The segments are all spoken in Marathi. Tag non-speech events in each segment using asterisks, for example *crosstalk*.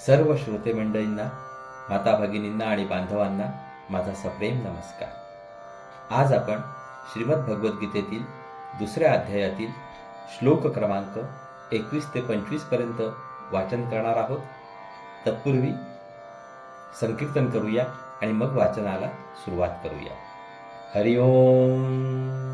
सर्व श्रोते मंडळींना माता भगिनींना आणि बांधवांना माझा सप्रेम नमस्कार. आज आपण श्रीमद भगवद्गीतेतील दुसऱ्या अध्यायातील श्लोक क्रमांक एकवीस ते पंचवीसपर्यंत वाचन करणार आहोत. तत्पूर्वी संकीर्तन करूया आणि मग वाचनाला सुरुवात करूया. हरिओम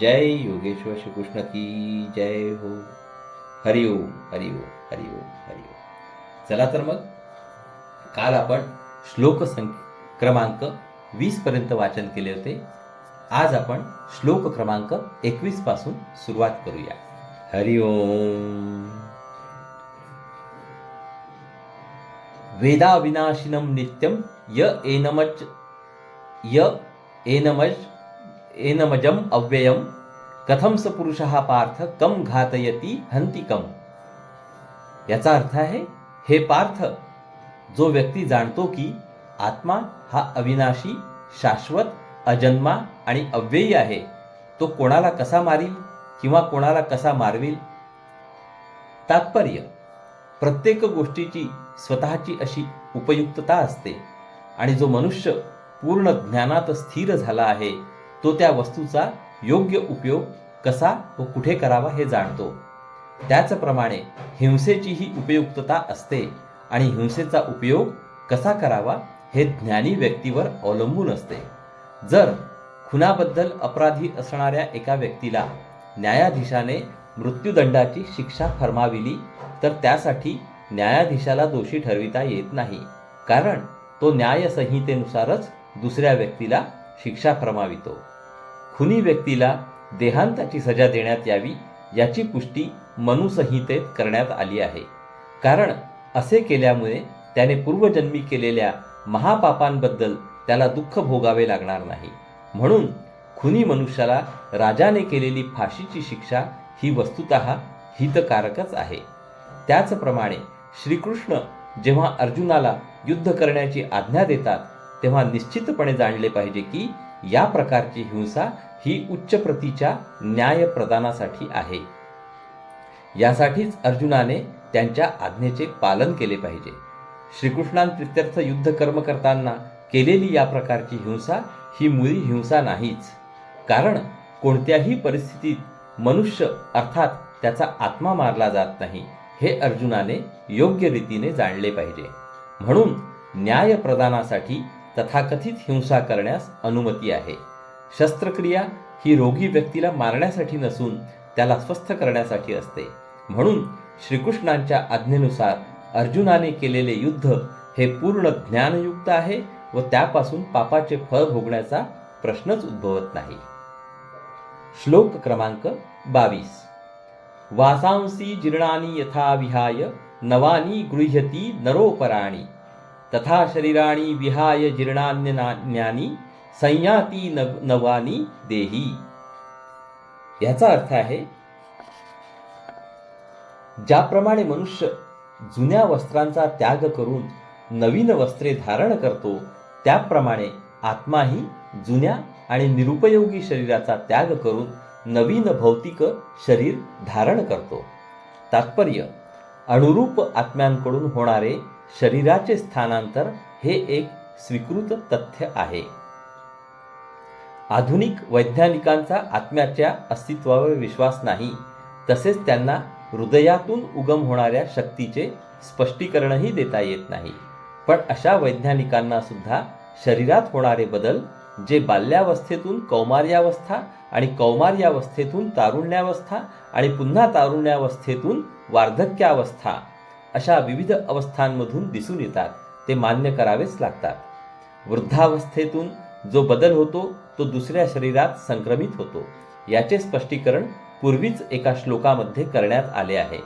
जय योगेश्वर श्रीकृष्ण की जय हो। हरिओम हरिओम हरिओम हरिओम चला तर मग काल आपण श्लोक संख क्रमांक वीसपर्यंत वाचन केले होते. आज आपण श्लोक क्रमांक एकवीसपासून सुरुवात करूया. हरिओम वेदाविनाशिनं नित्यं य एनमच य एनमच एनमजम अव्ययम। कथम स पुरुष पार्थ कम घातयती हंती कम याचा अर्थ आहे हे पार्थ जो व्यक्ती जाणतो की आत्मा हा अविनाशी शाश्वत अजन्मा आणि अव्ययी आहे तो कोणाला कसा मारील किंवा कोणाला कसा मारविल? तात्पर्य प्रत्येक गोष्टीची स्वतःची अशी उपयुक्तता असते आणि जो मनुष्य पूर्ण ज्ञानात स्थिर झाला आहे तो त्या वस्तूचा योग्य उपयोग कसा व कुठे करावा हे जाणतो. त्याचप्रमाणे हिंसेचीही उपयुक्तता असते आणि हिंसेचा उपयोग कसा करावा हे ज्ञानी व्यक्तीवर अवलंबून असते. जर खुनाबद्दल अपराधी असणाऱ्या एका व्यक्तीला न्यायाधीशाने मृत्यूदंडाची शिक्षा फरमाविली तर त्यासाठी न्यायाधीशाला दोषी ठरविता येत नाही कारण तो न्यायसंहितेनुसारच दुसऱ्या व्यक्तीला शिक्षा फरमावितो. खुनी व्यक्तीला देहांताची सजा देण्यात यावी याची पुष्टी मनुसंहितेत करण्यात आली आहे. कारण असे केल्यामुळे त्याने पूर्वजन्मी केलेल्या महापापांबद्दल त्याला दुःख भोगावे लागणार नाही. म्हणून खुनी मनुष्याला राजाने केलेली फाशीची शिक्षा ही वस्तुत हितकारकच आहे. त्याचप्रमाणे श्रीकृष्ण जेव्हा अर्जुनाला युद्ध करण्याची आज्ञा देतात तेव्हा निश्चितपणे जाणले पाहिजे की या प्रकारची हिंसा ही उच्च प्रतीच्या न्याय प्रदानासाठी आहे. यासाठीच अर्जुनाने त्यांच्या आज्ञेचे पालन केले पाहिजे. श्रीकृष्णांप्रित्यर्थ युद्ध कर्म करताना केलेली या प्रकारची हिंसा ही मुळी हिंसा नाहीच. कारण कोणत्याही परिस्थितीत मनुष्य अर्थात त्याचा आत्मा मारला जात नाही हे अर्जुनाने योग्य रीतीने जाणले पाहिजे. म्हणून न्याय प्रदानासाठी तथाकथित हिंसा करण्यास अनुमती आहे. शस्त्रक्रिया ही रोगी व्यक्तीला मारण्यासाठी नसून त्याला स्वस्थ करण्यासाठी असते. म्हणून श्रीकृष्णांच्या आज्ञेनुसार अर्जुनाने केलेले युद्ध हे पूर्ण ज्ञानयुक्त आहे व त्यापासून पापाचे फळ भोगण्याचा प्रश्नच उद्भवत नाही. श्लोक क्रमांक बावीस. वासांसी जीर्णानी यथा विहाय नवानी गृह्यती नरोपराणी. तथा शरीराणी विहाय जीर्णान्यनान्यानी संयाती नव नवानी देही. याचा अर्थ आहे ज्याप्रमाणे मनुष्य जुन्या वस्त्रांचा त्याग करून नवीन वस्त्रे धारण करतो त्याप्रमाणे आत्माही जुन्या आणि निरुपयोगी शरीराचा त्याग करून नवीन भौतिक शरीर धारण करतो. तात्पर्य अनुरूप आत्म्यांकडून होणारे शरीराचे स्थानांतर हे एक स्वीकृत तथ्य आहे. आधुनिक वैज्ञानिकांचा आत्म्याच्या अस्तित्वावर विश्वास नाही तसेच त्यांना हृदयातून उगम होणाऱ्या शक्तीचे स्पष्टीकरणही देता येत नाही. पण अशा वैज्ञानिकांना सुद्धा शरीरात होणारे बदल जे बाल्यावस्थेतून कौमार्यावस्था आणि कौमार्यावस्थेतून तारुण्यावस्था आणि पुन्हा तारुण्यावस्थेतून वार्धक्यावस्था अशा विविध अवस्थांमधून दिसून येतात ते मान्य करावेच लागतात. वृद्धावस्थेतून जो बदल होतो तो दुसऱ्या शरीरात संक्रमित होतो. याचे स्पष्टीकरण पूर्वीच एका श्लोकामध्ये करण्यात आले आहे.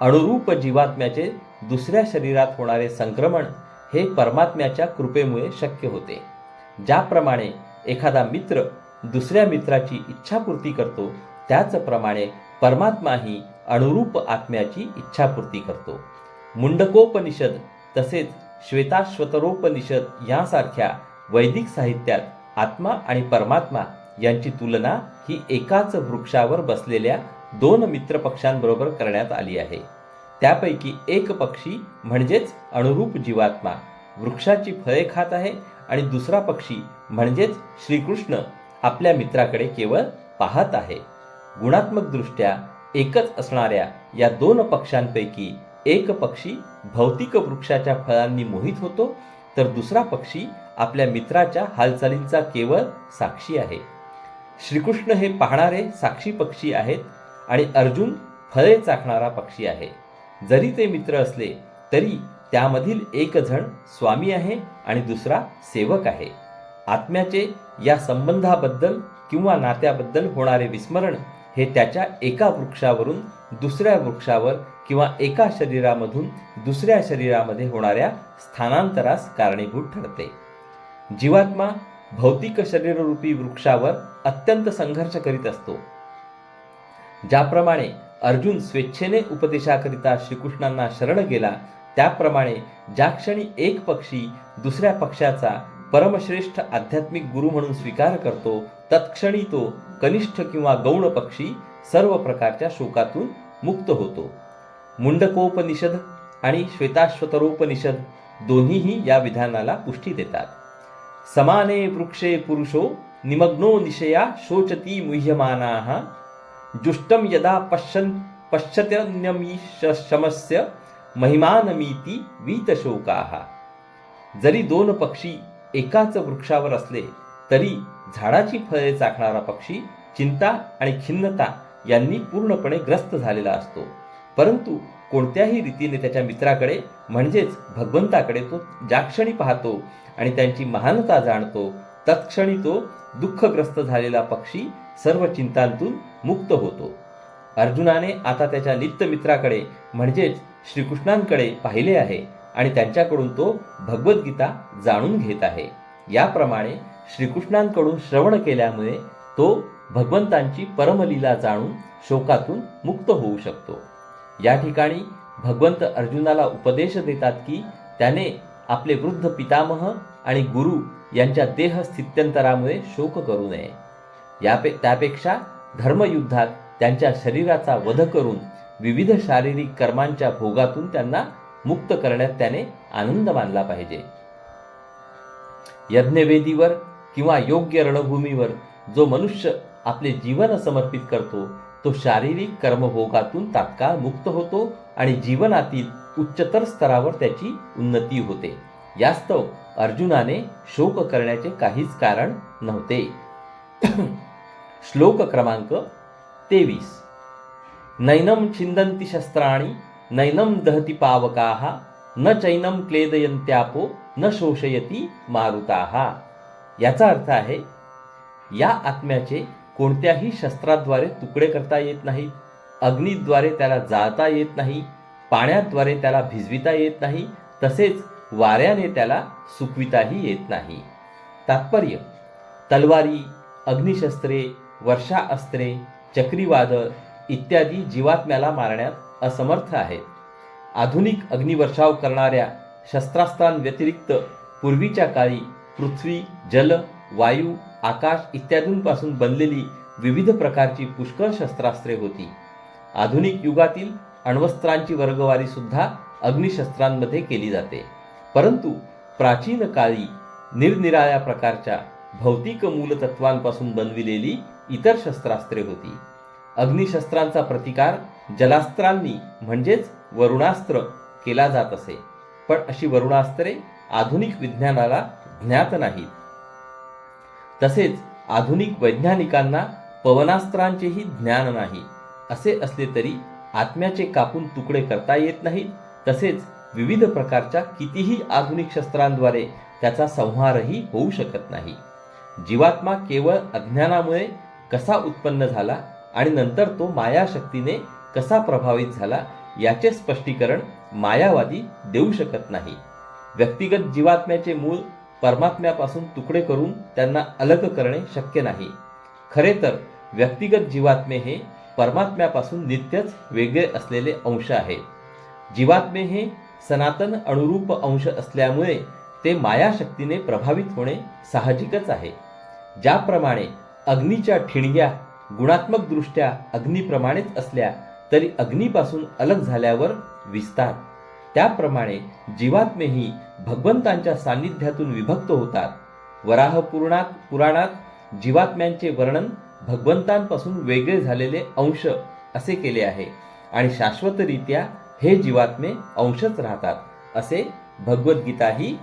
अणुरूप जीवात्म्याचे दुसऱ्या शरीरात होणारे संक्रमण हे परमात्म्याच्या कृपेमुळे शक्य होते. ज्याप्रमाणे एखादा मित्र दुसऱ्या मित्राची इच्छापूर्ती करतो त्याचप्रमाणे परमात्माही अणुरूप आत्म्याची इच्छापूर्ती करतो. मुंडकोपनिषद तसेच श्वेताश्वतरोपनिषद यांसारख्या वैदिक साहित्यात आत्मा आणि परमात्मा यांची तुलना ही एकाच वृक्षावर बसलेल्या दोन मित्र पक्षांबरोबर करण्यात आली आहे. त्यापैकी एक पक्षी म्हणजेच अनुरूप जीवात्मा वृक्षाची फळे खात आहे आणि दुसरा पक्षी म्हणजेच श्रीकृष्ण आपल्या मित्राकडे केवळ पाहत आहे. गुणात्मकदृष्ट्या एकच असणाऱ्या या दोन पक्षांपैकी एक पक्षी भौतिक वृक्षाच्या फळांनी मोहित होतो तर दुसरा पक्षी आपल्या मित्राच्या हालचालींचा केवळ साक्षी आहे. श्रीकृष्ण हे पाहणारे साक्षी पक्षी आहेत आणि अर्जुन फळे चाखणारा पक्षी आहे. जरी ते मित्र असले तरी त्यामधील एक जण स्वामी आहे आणि दुसरा सेवक आहे. आत्म्याचे या संबंधाबद्दल किंवा नात्याबद्दल होणारे विस्मरण हे त्याच्या एका वृक्षावरून दुसऱ्या वृक्षावर किंवा एका शरीरामधून दुसऱ्या शरीरामध्ये होणाऱ्या स्थानांतरास कारणीभूत ठरते. जीवात्मा भौतिक शरीररूपी वृक्षावर अत्यंत संघर्ष करीत असतो. ज्याप्रमाणे अर्जुन स्वेच्छेने उपदेशाकरिता श्रीकृष्णांना शरण गेला त्याप्रमाणे ज्या क्षणी एक पक्षी दुसऱ्या पक्षाचा परमश्रेष्ठ आध्यात्मिक गुरु म्हणून स्वीकार करतो तत्क्षणी तो कनिष्ठ किंवा गौण पक्षी सर्व प्रकारच्या शोकातून मुक्त होतो. मुंडकोपनिषद आणि श्वेताश्वतरोपनिषद दोन्हीही या विधानाला पुष्टी देतात. समाने वृक्षे पुरुषो निमग्नो निशया शोचती मुह्यमानाः जुष्टम यदा पश्यन् पश्यत्यन्यमीशमस्य महिमानमीती वीतशोकाः. जरी दोन पक्षी एकाच वृक्षावर असले तरी झाडाची फळे चाखणारा पक्षी चिंता आणि खिन्नता यांनी पूर्णपणे ग्रस्त झालेला असतो. परंतु कोणत्याही रीतीने त्याच्या मित्राकडे म्हणजेच भगवंताकडे तो ज्या क्षणी पाहतो आणि त्यांची महानता जाणतो तत्क्षणी तो दुःखग्रस्त झालेला पक्षी सर्व चिंतांतून मुक्त होतो. अर्जुनाने आता त्याच्या नित्य मित्राकडे म्हणजेच श्रीकृष्णांकडे पाहिले आहे आणि त्यांच्याकडून तो भगवद्गीता जाणून घेत आहे. याप्रमाणे श्रीकृष्णांकडून श्रवण केल्यामुळे तो भगवंतांची परमलीला जाणून शोकातून मुक्त होऊ शकतो. या ठिकाणी भगवंत अर्जुनाला उपदेश देतात की त्याने आपले वृद्ध पितामह आणि गुरु यांच्या देह स्थित्यंतरामुळे शोक करू नये. यापे त्यापेक्षा धर्मयुद्धात त्यांच्या शरीराचा वध करून विविध शारीरिक कर्मांच्या भोगातून त्यांना मुक्त करण्यात त्याने आनंद मानला पाहिजे. यज्ञवेदीवर किंवा योग्य रणभूमीवर जो मनुष्य आपले जीवन समर्पित करतो तो शारीरिक कर्मभोगातून तात्काळ मुक्त होतो आणि जीवनातील उच्चतर स्तरावर त्याची उन्नती होते. यास्तव अर्जुनाने शोक करण्याचे काहीच कारण नव्हते. *clears throat* श्लोक क्रमांक तेवीस. नैनम छिंदंती शस्त्राणी नैनम दहती पावकाः न चैनम क्लेदयंत्यापो न शोषयती मारुताहा याचा अर्थ आहे या आत्म्याचे कोणत्याही शस्त्राद्वारे तुकडे करता येत नाहीत अग्नीद्वारे त्याला जाळता येत नाही पाण्याद्वारे त्याला भिजविता येत नाही तसेच वाऱ्याने त्याला सुकविताही येत नाही. तात्पर्य तलवारी अग्निशस्त्रे वर्षा अस्त्रे चक्रीवादळ इत्यादी जीवात्म्याला मारण्यात असमर्थ आहेत. आधुनिक अग्निवर्षाव करणाऱ्या शस्त्रास्त्रांव्यतिरिक्त पूर्वीच्या काळी पृथ्वी जल वायू आकाश इत्यादींपासून बनलेली विविध प्रकारची पुष्कळ शस्त्रास्त्रे होती. आधुनिक युगातील अण्वस्त्रांची वर्गवारी सुद्धा अग्निशस्त्रांमध्ये केली जाते. परंतु प्राचीन काळी निरनिराळ्या प्रकारच्या भौतिक मूलतत्वांपासून बनविलेली इतर शस्त्रास्त्रे होती. अग्निशस्त्रांचा प्रतिकार जलास्त्रांनी म्हणजेच वरुणास्त्र केला जात असे. पण अशी वरुणास्त्रे आधुनिक विज्ञानाला ज्ञात नाहीत. तसेच आधुनिक वैज्ञानिकांना पवनास्त्रांचेही ज्ञान नाही. असे असले तरी आत्म्याचे कापून तुकडे करता येत नाहीत. तसेच विविध प्रकारच्या कितीही आधुनिक शस्त्रांद्वारे त्याचा संहारही होऊ शकत नाही. जीवात्मा केवळ अज्ञानामुळे कसा उत्पन्न झाला आणि नंतर तो मायाशक्तीने कसा प्रभावित झाला याचे स्पष्टीकरण मायावादी देऊ शकत नाही. व्यक्तिगत जीवात्म्याचे मूळ परमात्म्यापासून तुकडे करून त्यांना अलग करणे शक्य नाही. खरे तर व्यक्तिगत जीवात्मे हे परमात्म्यापासून नित्यच वेगळे असलेले अंश आहे. जीवात्मे हे सनातन अनुरूप अंश असल्यामुळे ते मायाशक्तीने प्रभावित होणे साहजिकच आहे. ज्याप्रमाणे अग्नीच्या ठिणग्या गुणात्मकदृष्ट्या अग्नीप्रमाणेच असल्या तरी अग्नीपासून अलग झाल्यावर विस्तार. त्याप्रमाणे जीवात्मेही भगवंतांच्या सान्निध्यातून विभक्त होतात. वराह पुराणात पुराणात जीवात्म्यांचे वर्णन भगवंतांपासून वेगळे झालेले अंश असे केले आहे आणि शाश्वतरित्या हे जीवात्मे अंशच राहतात असे भगवद्गीताही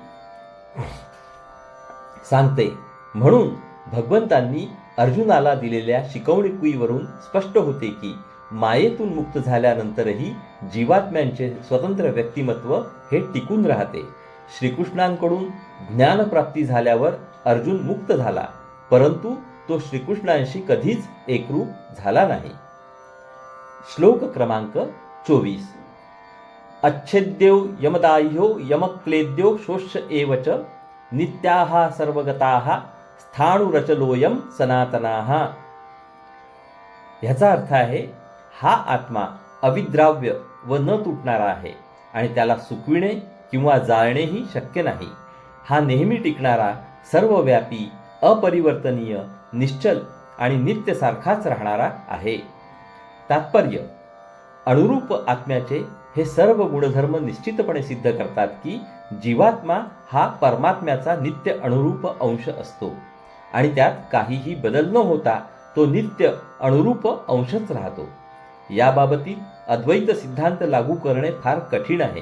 सांगते. म्हणून भगवंतांनी अर्जुनाला दिलेल्या शिकवणीकुईवरून स्पष्ट होते की मायेतून मुक्त झाल्यानंतरही जीवात्म्यांचे स्वतंत्र व्यक्तिमत्व हे टिकून राहते. श्रीकृष्णांकडून ज्ञानप्राप्ती झाल्यावर अर्जुन मुक्त झाला परंतु तो श्रीकृष्णांशी कधीच एकरूप झाला नाही. श्लोक क्रमांक चोवीस. अच्छेद्यो यमदाह्यो यमक्लेद्यो शोष एवच नित्याहा सर्वगताः स्थाणुरचलोयम सनातनाः. ह्याचा अर्थ आहे हा आत्मा अविद्राव्य व न तुटणारा आहे आणि त्याला सुकविणे किंवा जाळणेही शक्य नाही. हा नेहमी टिकणारा सर्वव्यापी अपरिवर्तनीय निश्चल आणि नित्यसारखाच राहणारा आहे. तात्पर्य अनुरूप आत्म्याचे हे सर्व गुणधर्म निश्चितपणे सिद्ध करतात की जीवात्मा हा परमात्म्याचा नित्य अनुरूप अंश असतो आणि त्यात काहीही बदल न होता तो नित्य अनुरूप अंशच राहतो. याबाबतीत अद्वैत सिद्धांत लागू करणे फार कठीण आहे.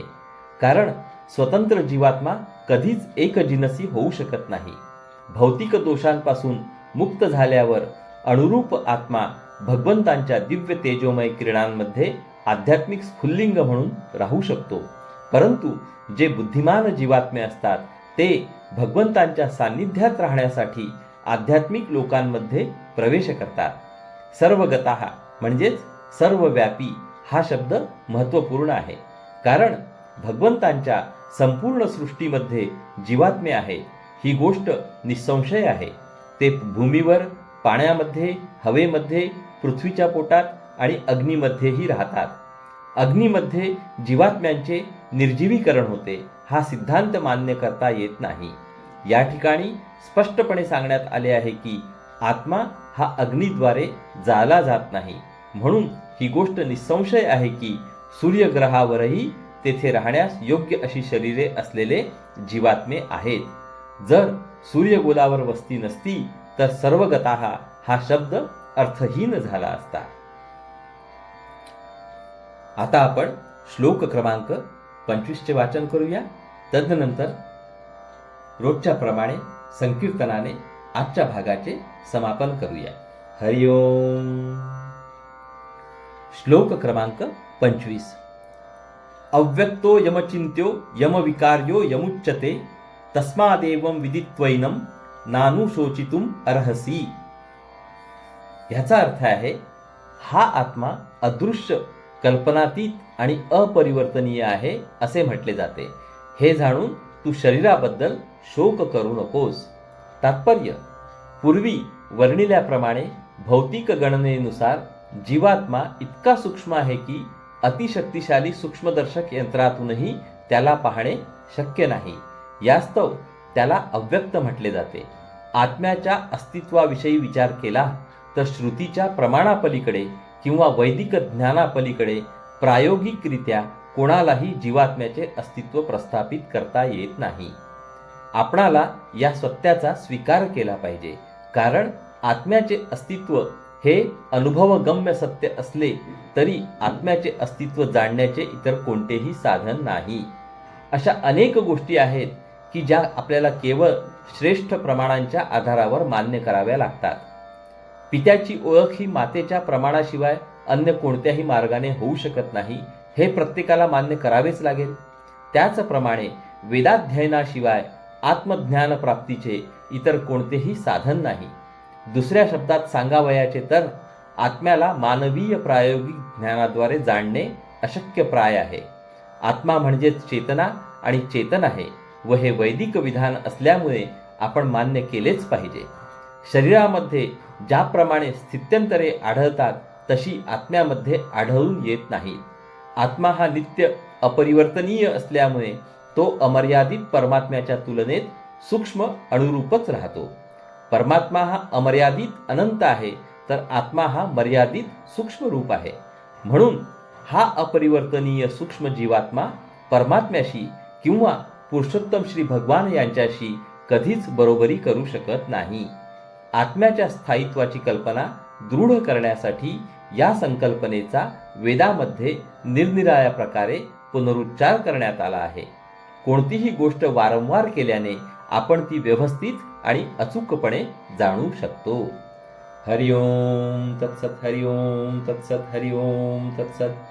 कारण स्वतंत्र जीवात्मा कधीच एकजिनसी होऊ शकत नाही. भौतिक दोषांपासून मुक्त झाल्यावर अनुरूप आत्मा भगवंतांच्या दिव्य तेजोमय किरणांमध्ये आध्यात्मिक स्फुल्लिंग म्हणून राहू शकतो. परंतु जे बुद्धिमान जीवात्मे असतात ते भगवंतांच्या सान्निध्यात राहण्यासाठी आध्यात्मिक लोकांमध्ये प्रवेश करतात. सर्वगत म्हणजेच सर्वव्यापी हा शब्द महत्त्वपूर्ण आहे. कारण भगवंतांच्या संपूर्ण सृष्टीमध्ये जीवात्मे आहे ही गोष्ट निसंशय आहे. ते भूमीवर पाण्यामध्ये हवेमध्ये पृथ्वीच्या पोटात आणि अग्नीमध्येही राहतात. अग्नीमध्ये जीवात्म्यांचे निर्जीवीकरण होते हा सिद्धांत मान्य करता येत नाही. या ठिकाणी स्पष्टपणे सांगण्यात आले आहे की आत्मा हा अग्नीद्वारे जाळला जात नाही. म्हणून ही गोष्ट निसंशय आहे की सूर्यग्रहावरही तेथे राहण्यास योग्य अशी शरीरे असलेले जीवात्मे आहेत. जर सूर्यगोलावर वस्ती नसती तर सर्वगता हा शब्द अर्थहीन झाला असता. आता आपण श्लोक क्रमांक पंचवीसचे वाचन करूया. तदनंतर रोजच्या प्रमाणे संकीर्तनाने आजच्या भागाचे समापन करूया. हरिओम. श्लोक क्रमांक पंचवीस. अव्यक्तो यमचिंत्यो यमविकार्यो यमुच्यते तस्मादेवं विदित्वैनं नानुशोचितुम अर्हसी. ह्याचा अर्थ आहे हा आत्मा अदृश्य कल्पनातीत आणि अपरिवर्तनीय आहे असे म्हटले जाते. हे जाणून तू शरीराबद्दल शोक करू नकोस. तात्पर्य पूर्वी वर्णिल्याप्रमाणे भौतिक गणनेनुसार जीवात्मा इतका सूक्ष्म आहे की अतिशक्तिशाली सूक्ष्मदर्शक यंत्रातूनही त्याला पाहणे शक्य नाही. यास्तव त्याला अव्यक्त म्हटले जाते. आत्म्याच्या अस्तित्वाविषयी विचार केला तर श्रुतीच्या प्रमाणापलीकडे किंवा वैदिक ज्ञानापलीकडे प्रायोगिकरित्या कोणालाही जीवात्म्याचे अस्तित्व प्रस्थापित करता येत नाही. आपणाला या सत्याचा स्वीकार केला पाहिजे. कारण आत्म्याचे अस्तित्व हे अनुभवगम्य सत्य असले तरी आत्म्याचे अस्तित्व जाणण्याचे इतर कोणतेही साधन नाही. अशा अनेक गोष्टी आहेत की ज्या आपल्याला केवळ श्रेष्ठ प्रमाणांच्या आधारावर मान्य कराव्या लागतात. पित्याची ओळख ही मातेच्या प्रमाणाशिवाय अन्य कोणत्याही मार्गाने होऊ शकत नाही हे प्रत्येकाला मान्य करावेच लागेल. त्याचप्रमाणे वेदाध्ययनाशिवाय आत्मज्ञान प्राप्तीचे इतर कोणतेही साधन नाही. दुसऱ्या शब्दात सांगावयाचे तर आत्म्याला मानवीय प्रायोगिक ज्ञानाद्वारे जाणणे अशक्यप्राय आहे. आत्मा म्हणजेच चेतना आणि चेतन आहे व हे वैदिक विधान असल्यामुळे आपण मान्य केलेच पाहिजे. शरीरामध्ये ज्याप्रमाणे स्थित्यंतरे आढळतात तशी आत्म्यामध्ये आढळून येत नाही. आत्मा हा नित्य अपरिवर्तनीय असल्यामुळे तो अमर्यादित परमात्म्याच्या तुलनेत सूक्ष्म अणुरूपच राहतो. परमात्मा हा अमर्यादित अनंत आहे तर आत्मा हा मर्यादित सूक्ष्म रूप आहे. म्हणून हा अपरिवर्तनीय सूक्ष्म जीवात्मा परमात्म्याशी किंवा पुरुषोत्तम श्री भगवान यांच्याशी कधीच बरोबरी करू शकत नाही. आत्म्याच्या स्थायित्वाची कल्पना दृढ करण्यासाठी या संकल्पनेचा वेदामध्ये निरनिराळ्या प्रकारे पुनरुच्चार करण्यात आला आहे. कोणतीही गोष्ट वारंवार केल्याने आपण ती व्यवस्थित आणि अचूकपणे जाणू शकतो. हरिओम तत्सत हरिओम तत्सत हरिओम तत्सत.